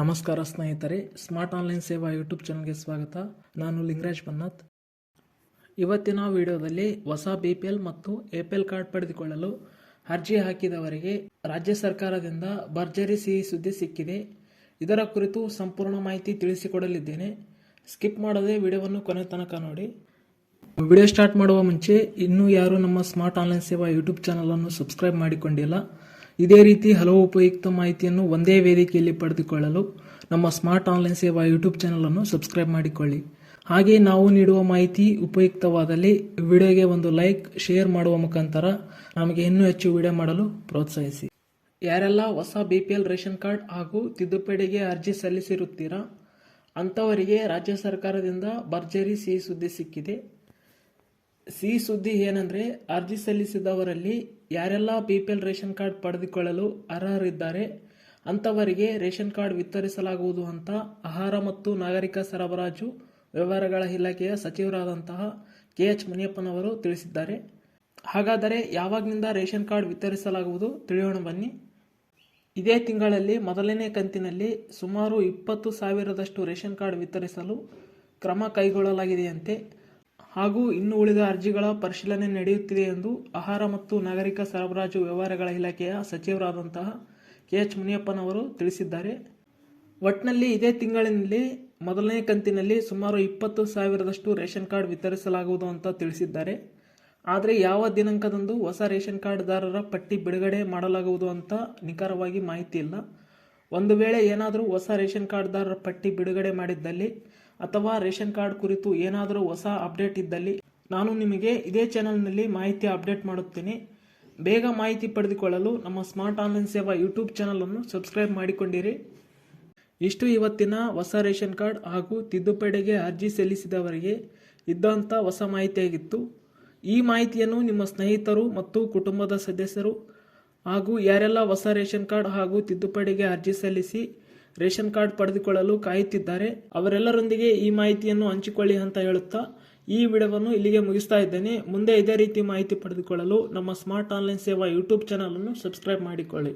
ನಮಸ್ಕಾರ ಸ್ನೇಹಿತರೆ, smart online Seva YouTube ಚಾನಲ್ಗೆ ಸ್ವಾಗತ. ನಾನು ಲಿಂಗರಾಜ್ ಬನ್ನತ್ ಇವತ್ತಿನ ವಿಡಿಯೋದಲ್ಲಿ ಹೊಸ ಬಿ ಪಿ ಎಲ್ ಮತ್ತು ಎ ಪಿ ಎಲ್ ಕಾರ್ಡ್ ಪಡೆದುಕೊಳ್ಳಲು ಅರ್ಜಿ ಹಾಕಿದವರಿಗೆ ರಾಜ್ಯ ಸರ್ಕಾರದಿಂದ ಭರ್ಜರಿ ಸಿಹಿ ಸುದ್ದಿ ಸಿಕ್ಕಿದೆ. ಇದರ ಕುರಿತು ಸಂಪೂರ್ಣ ಮಾಹಿತಿ ತಿಳಿಸಿಕೊಡಲಿದ್ದೇನೆ. ಸ್ಕಿಪ್ ಮಾಡದೆ ವಿಡಿಯೋವನ್ನು ಕೊನೆ ತನಕ ನೋಡಿ. ವಿಡಿಯೋ ಸ್ಟಾರ್ಟ್ ಮಾಡುವ ಮುಂಚೆ ಇನ್ನೂ ಯಾರು ನಮ್ಮ ಸ್ಮಾರ್ಟ್ ಆನ್ಲೈನ್ ಸೇವಾ ಯೂಟ್ಯೂಬ್ ಚಾನಲನ್ನು ಸಬ್ಸ್ಕ್ರೈಬ್ ಮಾಡಿಕೊಂಡಿಲ್ಲ. ಇದೇ ರೀತಿ ಹಲವು ಉಪಯುಕ್ತ ಮಾಹಿತಿಯನ್ನು ಒಂದೇ ವೇದಿಕೆಯಲ್ಲಿ ಪಡೆದುಕೊಳ್ಳಲು ನಮ್ಮ ಸ್ಮಾರ್ಟ್ ಆನ್ಲೈನ್ ಸೇವಾ ಯೂಟ್ಯೂಬ್ ಚಾನಲನ್ನು ಸಬ್ಸ್ಕ್ರೈಬ್ ಮಾಡಿಕೊಳ್ಳಿ. ಹಾಗೆ ನಾವು ನೀಡುವ ಮಾಹಿತಿ ಉಪಯುಕ್ತವಾದಲ್ಲಿ ವಿಡಿಯೋಗೆ ಒಂದು ಲೈಕ್, ಶೇರ್ ಮಾಡುವ ಮುಖಾಂತರ ನಮಗೆ ಇನ್ನೂ ಹೆಚ್ಚು ವಿಡಿಯೋ ಮಾಡಲು ಪ್ರೋತ್ಸಾಹಿಸಿ. ಯಾರೆಲ್ಲ ಹೊಸ B P L ration card ಹಾಗೂ ತಿದ್ದುಪಡಿಗೆ ಅರ್ಜಿ ಸಲ್ಲಿಸಿರುತ್ತೀರಾ? ಅಂಥವರಿಗೆ ರಾಜ್ಯ ಸರ್ಕಾರದಿಂದ ಭರ್ಜರಿ ಸಿಹಿ ಸುದ್ದಿ ಸಿಕ್ಕಿದೆ. ಸಿಹಿ ಸುದ್ದಿ ಏನಂದ್ರೆ, ಅರ್ಜಿ ಸಲ್ಲಿಸಿದವರಲ್ಲಿ ಯಾರೆಲ್ಲ B P L ration card ಪಡೆದುಕೊಳ್ಳಲು ಅರ್ಹರಿದ್ದಾರೆ, ಅಂಥವರಿಗೆ ರೇಷನ್ ಕಾರ್ಡ್ ವಿತರಿಸಲಾಗುವುದು ಅಂತ ಆಹಾರ ಮತ್ತು ನಾಗರಿಕ ಸರಬರಾಜು ವ್ಯವಹಾರಗಳ ಇಲಾಖೆಯ ಸಚಿವರಾದಂತಹ ಕೆ ಎಚ್ ಮುನಿಯಪ್ಪನವರು ತಿಳಿಸಿದ್ದಾರೆ. ಹಾಗಾದರೆ ಯಾವಾಗಿನಿಂದ ರೇಷನ್ ಕಾರ್ಡ್ ವಿತರಿಸಲಾಗುವುದು ತಿಳಿಯೋಣ ಬನ್ನಿ. ಇದೇ ತಿಂಗಳಲ್ಲಿ ಮೊದಲನೇ ಕಂತಿನಲ್ಲಿ ಸುಮಾರು ಇಪ್ಪತ್ತು ಸಾವಿರದಷ್ಟು ರೇಷನ್ ಕಾರ್ಡ್ ವಿತರಿಸಲು ಕ್ರಮ ಕೈಗೊಳ್ಳಲಾಗಿದೆಯಂತೆ. ಹಾಗೂ ಇನ್ನು ಉಳಿದ ಅರ್ಜಿಗಳ ಪರಿಶೀಲನೆ ನಡೆಯುತ್ತಿದೆ ಎಂದು ಆಹಾರ ಮತ್ತು ನಾಗರಿಕ ಸರಬರಾಜು ವ್ಯವಹಾರಗಳ ಇಲಾಖೆಯ ಸಚಿವರಾದಂತಹ ಕೆ ಎಚ್ ಮುನಿಯಪ್ಪನವರು ತಿಳಿಸಿದ್ದಾರೆ. ಒಟ್ನಲ್ಲಿ ಇದೇ ತಿಂಗಳಿನಲ್ಲಿ ಮೊದಲನೇ ಕಂತಿನಲ್ಲಿ ಸುಮಾರು ಇಪ್ಪತ್ತು ಸಾವಿರದಷ್ಟು ರೇಷನ್ ಕಾರ್ಡ್ ವಿತರಿಸಲಾಗುವುದು ಅಂತ ತಿಳಿಸಿದ್ದಾರೆ. ಆದರೆ ಯಾವ ದಿನಾಂಕದಂದು ಹೊಸ ರೇಷನ್ ಕಾರ್ಡ್ದಾರರ ಪಟ್ಟಿ ಬಿಡುಗಡೆ ಮಾಡಲಾಗುವುದು ಅಂತ ನಿಖರವಾಗಿ ಮಾಹಿತಿ ಇಲ್ಲ. ಒಂದು ವೇಳೆ ಏನಾದರೂ ಹೊಸ ರೇಷನ್ ಕಾರ್ಡ್ದಾರರ ಪಟ್ಟಿ ಬಿಡುಗಡೆ ಮಾಡಿದ್ದಲ್ಲಿ ಅಥವಾ ರೇಷನ್ ಕಾರ್ಡ್ ಕುರಿತು ಏನಾದರೂ ಹೊಸ ಅಪ್ಡೇಟ್ ಇದ್ದಲ್ಲಿ ನಾನು ನಿಮಗೆ ಇದೇ ಚಾನಲ್ನಲ್ಲಿ ಮಾಹಿತಿ ಅಪ್ಡೇಟ್ ಮಾಡುತ್ತೇನೆ. ಬೇಗ ಮಾಹಿತಿ ಪಡೆದುಕೊಳ್ಳಲು ನಮ್ಮ ಸ್ಮಾರ್ಟ್ ಆನ್ಲೈನ್ ಸೇವಾ ಯೂಟ್ಯೂಬ್ ಚಾನಲನ್ನು ಸಬ್ಸ್ಕ್ರೈಬ್ ಮಾಡಿಕೊಂಡಿರಿ. ಇಷ್ಟು ಇವತ್ತಿನ ಹೊಸ ರೇಷನ್ ಕಾರ್ಡ್ ಹಾಗೂ ತಿದ್ದುಪಡಿಗೆ ಅರ್ಜಿ ಸಲ್ಲಿಸಿದವರಿಗೆ ಇದ್ದಂಥ ಹೊಸ ಮಾಹಿತಿಯಾಗಿತ್ತು. ಈ ಮಾಹಿತಿಯನ್ನು ನಿಮ್ಮ ಸ್ನೇಹಿತರು ಮತ್ತು ಕುಟುಂಬದ ಸದಸ್ಯರು ಹಾಗೂ ಯಾರೆಲ್ಲ ಹೊಸ ರೇಷನ್ ಕಾರ್ಡ್ ಹಾಗೂ ತಿದ್ದುಪಡಿಗೆ ಅರ್ಜಿ ಸಲ್ಲಿಸಿ ರೇಷನ್ ಕಾರ್ಡ್ ಪಡೆದುಕೊಳ್ಳಲು ಕಾಯುತ್ತಿದ್ದಾರೆ. ಅವರೆಲ್ಲರೊಂದಿಗೆ ಈ ಮಾಹಿತಿಯನ್ನು ಹಂಚಿಕೊಳ್ಳಿ ಅಂತ ಹೇಳುತ್ತಾ, ಈ ವಿಡಿಯೋವನ್ನು ಇಲ್ಲಿಗೆ ಮುಗಿಸ್ತಾ ಇದ್ದೇನೆ. ಮುಂದೆ ಇದೇ ರೀತಿ ಮಾಹಿತಿ ಪಡೆದುಕೊಳ್ಳಲು ನಮ್ಮ ಸ್ಮಾರ್ಟ್ ಆನ್ಲೈನ್ ಸೇವಾ ಯೂಟ್ಯೂಬ್ ಚಾನಲನ್ನು ಸಬ್ಸ್ಕ್ರೈಬ್ ಮಾಡಿಕೊಳ್ಳಿ.